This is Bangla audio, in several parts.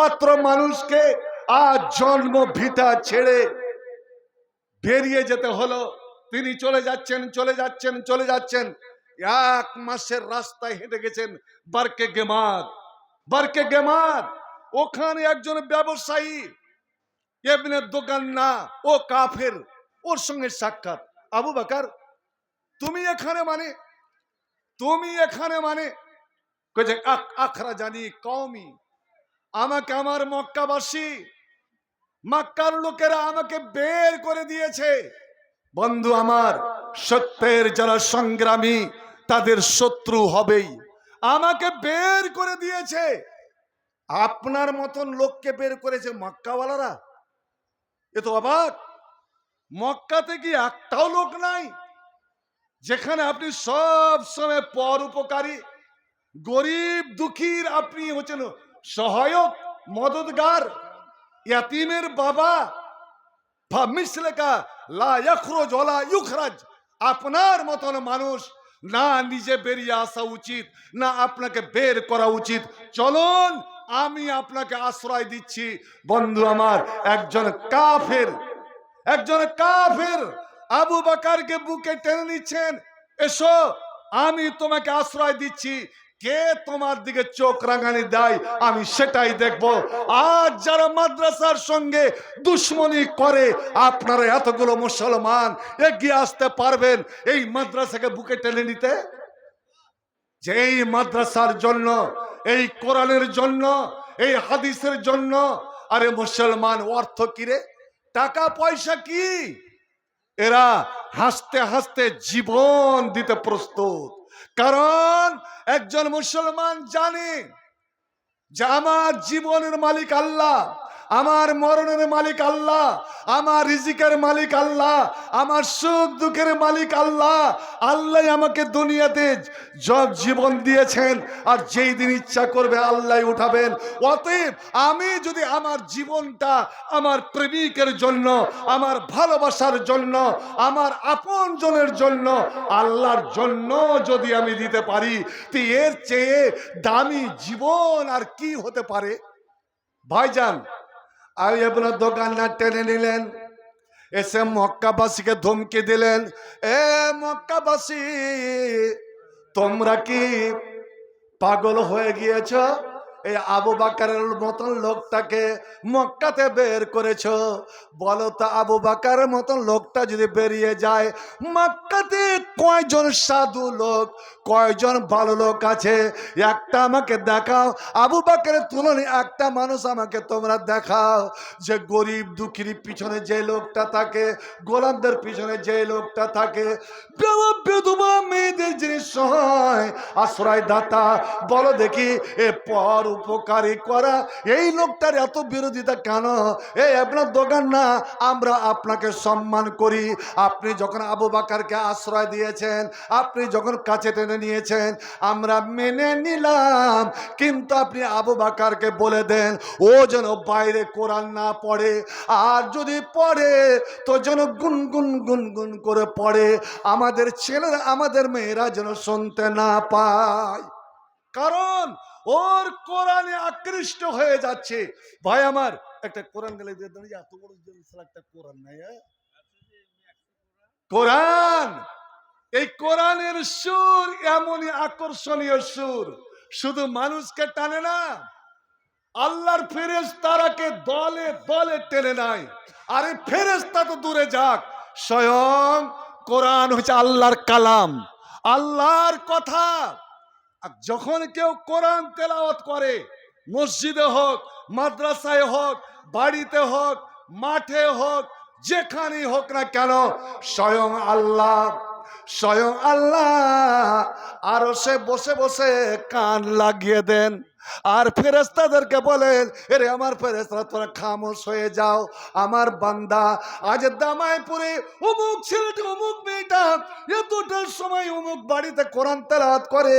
পাত্র মানুষকে আজ জন্ম ভিটা ছেড়ে বেরিয়ে যেতে হলো। তিনি চলে যাচ্ছেন চলে যাচ্ছেন চলে যাচ্ছেন। এক মাসের রাস্তায় হেঁটে গেছেন বারকে গেমাদ বারকে গেমাদ। ওখানে একজন ব্যবসায়ী এমনের দোকান না ও কাফের, ওর সঙ্গে সাক্ষাৎ। আবু বাকার, তুমি এখানে মানে? তুমি এখানে মানে? আখরা জানি, কওমি। আমাকে আমার মক্কাবাসী, মক্কার লোকেরা আমাকে বের করে দিয়েছে। বন্ধু, আমার সত্যের যারা সংগ্রামী, তাদের শত্রু হবেই। আমাকে বের করে দিয়েছে। আপনার মতন লোককে বের করেছে মক্কাওয়ালারা। এ তো অবাক। মক্কাতে কি একটাও লোক নাই? যেখানে আপনি সব সময় পর উপকারী, গরিব, দুঃখীর আপনি হচ্ছেন সহায়ক মদতগার ইয়াতিমের বাবা, বা মিসলেকা, লা ইয়াখরুজ ওয়ালা ইউখরাজ। আপনার মতন মানুষ না নিজে বেরিয়ে আসা উচিত, না আপনাকে বের করা উচিত। চলুন, আমি আপনাকে আশ্রয় দিচ্ছি। বন্ধু আমার, একজন কাফের একজন কাফের আবু বাকারকে বুকে টেনে নিচ্ছেন। এসো, আমি তোমাকে আশ্রয় দিচ্ছি। কে তোমার দিকে চোখ রাঙানি দেয়? আমি সেটাই দেখব। আজ যারা মাদ্রাসার সঙ্গে দুশ্মনী করে, আপনারা এতগুলো মুসলমান এগিয়ে আসতে পারবেন এই মাদ্রাসাকে বুকে টেনে নিতে? যে এই মাদ্রাসার জন্য, এই কোরআনের জন্য, এই হাদিসের জন্য, আরে মুসলমান, অর্থ কিরে টাকা, পয়সা কি? এরা হাসতে হাসতে জীবন দিতে প্রস্তুত। কারণ একজন মুসলমান জানে যে আমার জীবনের মালিক আল্লাহ। আমার মরণের মালিক আল্লাহ, আমার রিজিকের মালিক আল্লাহ, আমার সুখ দুঃখের মালিক আল্লাহ। আল্লাহ আমাকে দুনিয়াতে জব জীবন দিয়েছেন আর যেই দিন ইচ্ছা করবে আল্লাহ উঠাবেন। অতএব আমি যদি আমার জীবনটা আমার প্রেমিকের জন্য, আমার ভালোবাসার জন্য, আমার আপনজনের জন্য, আল্লাহর জন্য যদি আমি দিতে পারি, তো এর চেয়ে দামি জীবন আর কি হতে পারে? ভাইজান আমি আপনার দোকানদার টেনে নিলেন। এসে মক্কাবাসীকে ধমকি দিলেন, এ মক্কাবাসী, তোমরা কি পাগল হয়ে গিয়েছ? এই আবু বাকারের মতন লোকটাকে মক্কাতে বের করেছ? বলো তো আবু বাকারের মতন লোকটা যদি বেরিয়ে যায়, মক্কাতে কয়জন সাধু লোক, কয়জন ভালো লোক আছে? একটা আমাকে দেখাও। আবু বাকারের তুলনায় একটা মানুষ আমাকে তোমরা দেখাও যে গরিব দুঃখীর পিছনে যে লোকটা থাকে, গোলামদের পিছনে যে লোকটা থাকে। মেয়েদের জিনিস সহায় আশ্রয় দাতা বলো দেখি, এ পর উপকারী করা। এই লোকটার এত বিরোধিতা কেন? এই আপনার দোকান না? আমরা আপনাকে সম্মান করি। আপনি যখন আবু বাকারকে আশ্রয় দিয়েছেন, আপনি যখন কাছে টেনে নিয়েছেন, আমরা মেনে নিলাম। কিন্তু আপনি আবু বাকারকে বলে দেন, ও যেন বাইরে কোরআন না পড়ে, আর যদি পড়ে, তো যেন গুনগুন গুনগুন করে পড়ে। আমাদের ছেলেরা, আমাদের মেয়েরা যেন শুনতে না পায়। কারণ ওর কোরআনে আকৃষ্ট হয়ে যাচ্ছে। ভাই, আমার একটা কোরআন গেলে এত বড় একটা কোরআন নাই হ্যাঁ? কোরআন! এই কোরআনের সুর এমনই আকর্ষণীয় সুর। শুধু মানুষকে টানে না, আল্লাহর ফেরেস তারাকে দলে দলে টেনে নাই আরে ফেরেস্তা তো দূরে যাক, স্বয়ং কোরআন হচ্ছে আল্লাহর কালাম, আল্লাহর কথা। আর যখন কেউ কোরআন তেলাওয়াত করে, মসজিদে হোক, মাদ্রাসায় হোক, বাড়িতে হোক, মাঠে হোক, যেখানেই হোক না কেন, স্বয়ং আল্লাহ স্বয়ং আল্লাহ আরও সে বসে বসে কান লাগিয়ে দেন। আর ফেরেস্তাদেরকে বলেন এরে আমার ফেরেস্তা তোরা খামোশ হয়ে যাও। আমার বান্দা, আজ দামাইপুরে অমুক ছেলেটা, অমুক মেয়েটা এতটার সময় অমুক বাড়িতে কোরআন তেলাওয়াত করে।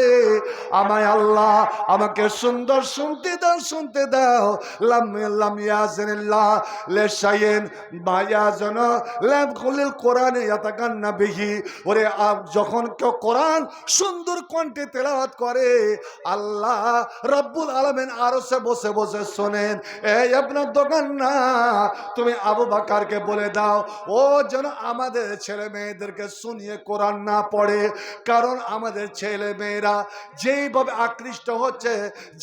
আমায় আল্লাহ আমাকে সুন্দর শুনতে দাও শুনতে দাও। লাম লাম ইয়াজিনিল্লাহ লে শাইন মায়াজন লাম কুলিল কোরআনে ইয়াতাকান্না বিহি। ওরে যখন কেউ কোরআন সুন্দর কণ্ঠে তেলাওয়াত করে, আল্লাহ রব রব্বুল আলমেন আরও সে বসে বসে শোনেন, এই আপনার দোকান না? তুমি আবু বাকারকে বলে দাও, ও যেন আমাদের ছেলে মেয়েদেরকে শুনিয়ে কোরআন না পড়ে। কারণ আমাদের ছেলে মেয়েরা যেইভাবে আকৃষ্ট হচ্ছে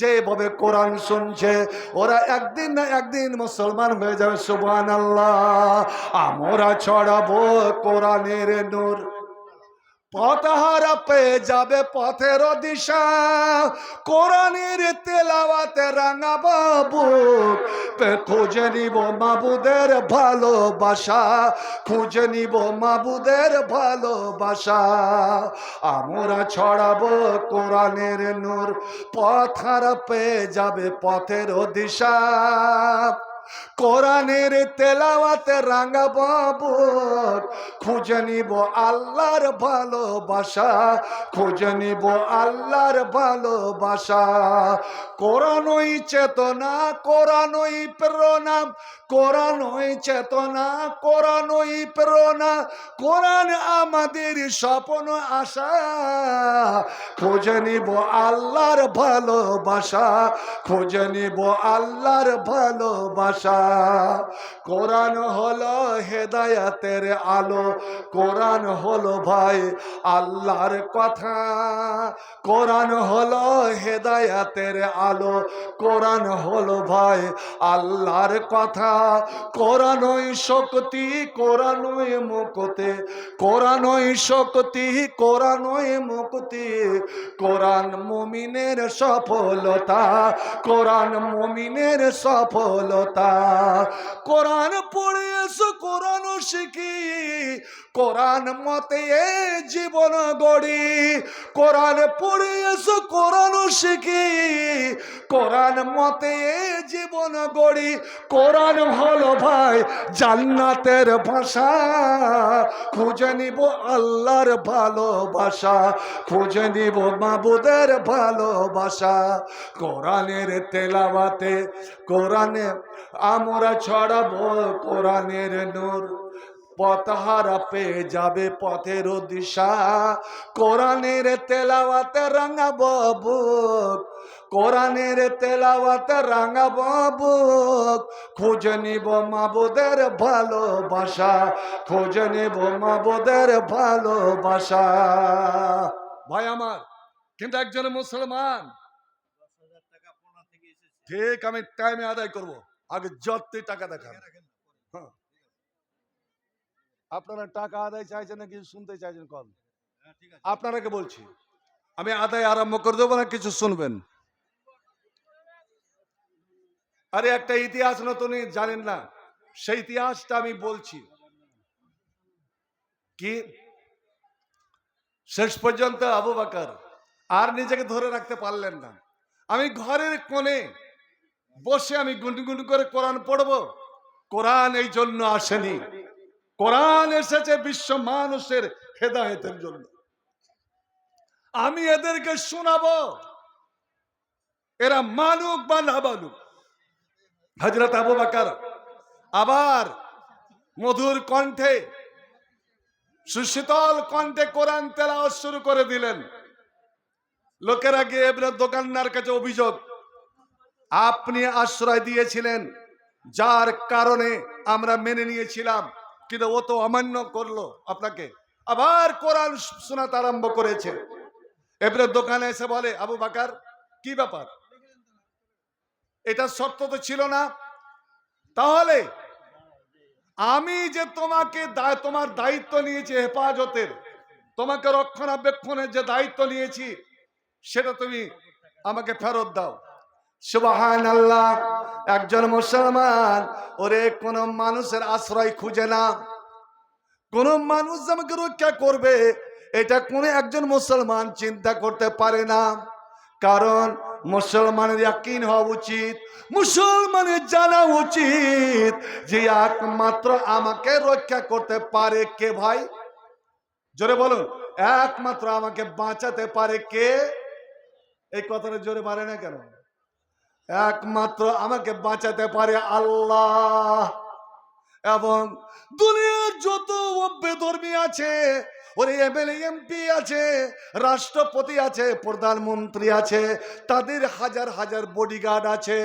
যেভাবে কোরআন শুনছে, ওরা একদিন না একদিন মুসলমান হয়ে যাবে সুবহান আল্লাহ আমরা ছড়াবো কোরআনের নূর। পথহারা পেয়ে যাবে পথের দিশা। কোরআনের তেলাওয়াতে রাঙা বাবু খুঁজে নিব মাবুদের ভালোবাসা। খুঁজে নিব মাবুদের ভালোবাসা। আমরা ছড়াবো কোরআনের নূর। পথহারা পেয়ে যাবে পথের দিশা। কোরআনের তেলাওয়াতে রাঙা বাবু খুঁজে নিব আল্লাহর ভালোবাসা, খুঁজে নিব আল্লাহর ভালোবাসা। কোরআনই চেতনা, কোরআনই প্রেরণা কোরআনই চেতনা, কোরআনই প্রেরণা কোরআন আমাদের স্বপ্ন, আশা। খুঁজে নিব আল্লাহর ভালোবাসা, খুঁজে নিব আল্লাহর ভালোবাসা। কোরআন হলো হেদায়াতের আলো, কোরআন হলো ভাই আল্লাহর কথা। কোরআন হলো হেদায়াতের আলো, কোরআন হলো ভাই আল্লাহর কথা। কোরআনই শক্তি, কোরআনই মুক্তি, কোরআনই শক্তি, কোরআনই মুক্তি। কোরআন মুমিনের সফলতা, কোরআন মুমিনের সফলতা। কোরআন পড়ে এসো কোরআন শিখি। কোরআন মতে এ জীবন গড়ি। কোরআন পড়ে এসো, কোরআন শিখি। কোরআন মতে জীবন গড়ি। কোরআন হলো ভাই, জান্নাতের ভাষা। খুঁজে নিব আল্লাহর ভালোবাসা। খুঁজে নিব মাবুদের ভালোবাসা। কোরআনের তেলাওয়াতে, কোরআনে আমরা ছড়াবো কোরআনের নূর। পথহারা পেয়ে যাবে পথের দিশা। কোরআনের তেলাওয়াতে রাঙা বুক, কোরআনের তেলাওয়াতে রাঙাবো বুক। খুঁজে নিব মাবুদের ভালোবাসা, খুঁজে নিব মাবুদের ভালোবাসা। ভাই আমার, কিন্তু একজন মুসলমান। ঠিক, আমি টাইমে আদায় করব। আগে যতই টাকা দেখান। হ্যাঁ। আপনারা টাকা আদায় চাইছেন নাকি শুনতে চাইছেন? কল। আপনারাকে বলছি আমি আদায় আরম্ভ করে দেবো না কিছু শুনবেন। আরে একটা ইতিহাস নতুন জানেন না? সেই ইতিহাসটা আমি বলছি। কি? শেষ পর্যন্ত আবু বাকর আর নিজেকে ধরে রাখতে পারলেন না। আমি ঘরের কোণে বসে আমি গুনগুন করে কোরআন পড়ব। কোরআন এই জন্য আসেনি। কোরআন এসেছে বিশ্ব মানুষের হেদায়েতের জন্য। আমি এদেরকে শোনাবো। এরা মানুক বা না মানুক। হজরত আবু বাকার আবার মধুর কণ্ঠে, সুশীতল কণ্ঠে কোরআন তেলাওয়াত শুরু করে দিলেন। লোকেরা গিয়ে এবার দোকানদার কাছে অভিযোগ, আপনি আশ্রয় দিয়েছিলেন, যার কারণে আমরা মেনে নিয়েছিলাম। কিন্তু ও তো অমান্য করল আপনাকে। আবার কোরআন শোনাতে আরম্ভ করেছে। এবারে দোকানে এসে বলে, আবু বাকার, কি ব্যাপার? এটা শর্ত তো ছিল না। তাহলে আমি যে তোমাকে তোমার দায়িত্ব নিয়েছি হেফাজতের, তোমাকে রক্ষণাবেক্ষণের যে দায়িত্ব নিয়েছি, সেটা তুমি আমাকে ফেরত দাও। আল্লাহ একজন মুসলমান, ওরে কোন মানুষের আশ্রয় খুঁজে না। কোন মানুষ আমাকে রক্ষা করবে, এটা কোন একজন মুসলমান চিন্তা করতে পারে না। কারণ মুসলমানের ইয়াকিন হওয়া উচিত, মুসলমানের জানা উচিত যে একমাত্র আমাকে রক্ষা করতে পারে কে ভাই? জোরে বলুন, একমাত্র আমাকে বাঁচাতে পারে কে? এই কথাটা জোরে পারে না কেন? একমাত্র আমাকে বাঁচাতে পারে আল্লাহ। এবং দুনিয়ার যত বেধর্মী আছে, ওর এমএলএ, এমপি আছে, রাষ্ট্রপতি আছে, প্রধানমন্ত্রী আছে, তাদের হাজার হাজার বডিগার্ড আছে।